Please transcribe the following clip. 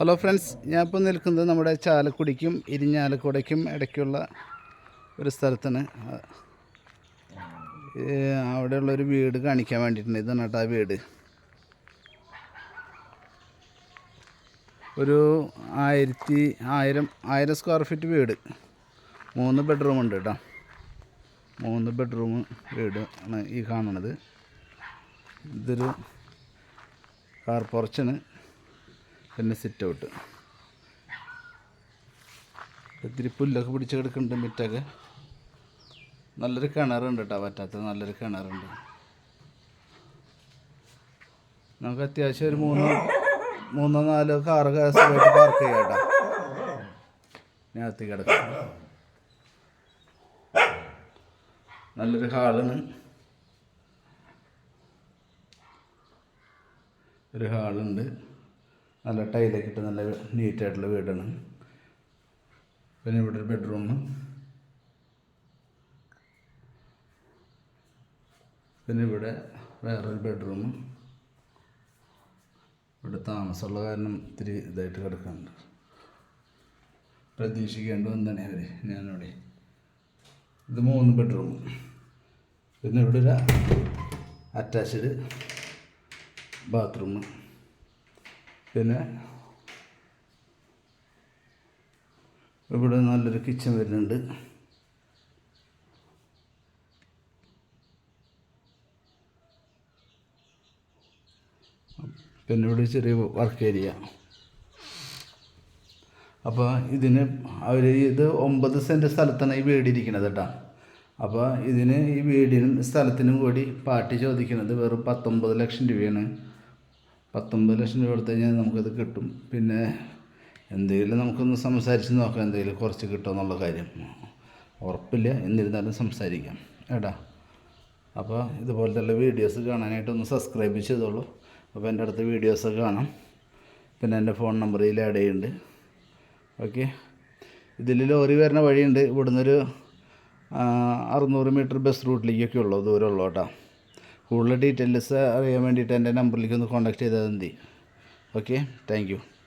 Hello friends ഞാൻ ഇപ്പോൾ നിൽക്കുന്നത് നമ്മുടെ ചാലക്കുടിക്കും ഇരിഞ്ഞാലക്കുടയ്ക്കും ഇടയ്ക്കുള്ള ഒരു സ്ഥലത്താണ്. അവിടെയുള്ള അവിടെയുള്ളൊരു വീട് കാണിക്കാൻ വേണ്ടിയിട്ടുണ്ട്. ഇതാണ് ആ വീട്. ഒരു ആയിരത്തി ആയിരം ആയിരം സ്ക്വയർ ഫീറ്റ് വീട്. മൂന്ന് ബെഡ്റൂം ഉണ്ട് കേട്ടോ. മൂന്ന് ബെഡ്റൂം വീട് ആണ് ഈ കാണുന്നത്. ഇതൊരു കാർ പോർച്ചാണ് പിന്നെ സിറ്റ് ഔട്ട് ഇത്തിരി പുല്ലൊക്കെ പിടിച്ച് കിടക്കുന്നുണ്ട് മിറ്റൊക്കെ. നല്ലൊരു കിണറുണ്ട് കേട്ടോ പറ്റാത്ത നല്ലൊരു കിണറുണ്ട്. നമുക്ക് അത്യാവശ്യം ഒരു മൂന്നോ മൂന്നോ നാലോ കാറ് സുഖമായിട്ട് പാർക്ക് ചെയ്യാം കേട്ടോ ഞാത്തി കിടക്കും. നല്ലൊരു ഹാളാണ്. ഒരു ഹാളുണ്ട്. നല്ല ടൈലൊക്കെ ഇട്ട് നല്ല നീറ്റായിട്ടുള്ള വീടാണ്. പിന്നെ ഇവിടെ ഒരു ബെഡ്റൂം പിന്നെ ഇവിടെ വേറൊരു ബെഡ്റൂം ഇവിടെ താമസമുള്ള കാരണം ഇത്തിരി ഇതായിട്ട് കിടക്കുന്നുണ്ട്. പ്രതീക്ഷിക്കേണ്ട വന്നാണ് അവർ ഞാനിവിടെ. ഇത് മൂന്ന് ബെഡ്റൂം പിന്നെ ഇവിടെ ഒരു അറ്റാച്ച്ഡ് ബാത്റൂം പിന്നെ ഇവിടെ നല്ലൊരു കിച്ചൺ വരുന്നുണ്ട്. പിന്നെ ഇവിടെ ചെറിയ വർക്ക് ഏരിയ. അപ്പോൾ ഇതിന് അവർ ഇത് ഒമ്പത് സെന്റ് സ്ഥലത്താണ് ഈ വീട് ഇരിക്കുന്നത് കേട്ടോ. അപ്പോൾ ഇതിന് ഈ വീടിനും സ്ഥലത്തിനും കൂടി പാർട്ടി ചോദിക്കുന്നത് വെറും പത്തൊമ്പത് ലക്ഷം രൂപയാണ്. പത്തൊമ്പത് ലക്ഷം രൂപ കൊടുത്തു കഴിഞ്ഞാൽ നമുക്കത് കിട്ടും. പിന്നെ എന്തെങ്കിലും നമുക്കൊന്ന് സംസാരിച്ച് നോക്കാം എന്തെങ്കിലും കുറച്ച് കിട്ടുമെന്നുള്ള കാര്യം. ഉറപ്പില്ല എന്നിരുന്നാലും സംസാരിക്കാം. ഏട്ടാ അപ്പോൾ ഇതുപോലത്തെ വീഡിയോസ് കാണാനായിട്ടൊന്ന് സബ്സ്ക്രൈബ് ചെയ്തോളൂ. അപ്പോൾ എന്റെ അടുത്ത വീഡിയോസ് കാണാം. പിന്നെ എന്റെ ഫോൺ നമ്പർ ഇതിൽ ആഡ് ചെയ്യുന്നുണ്ട്. ഓക്കെ ഇതിൽ ലോറി വരുന്ന വഴിയുണ്ട്. ഇവിടുന്നൊരു അറുന്നൂറ് മീറ്റർ ബസ് റൂട്ടിലേക്കൊക്കെ ഉള്ളൂ ദൂരമുള്ളൂ കേട്ടോ. കൂടുതൽ ഡീറ്റെയിൽസ് അറിയാൻ വേണ്ടിയിട്ട് എന്റെ നമ്പറിലേക്ക് ഒന്ന് കോൺടാക്ട് ചെയ്താൽ മതി. Okay thank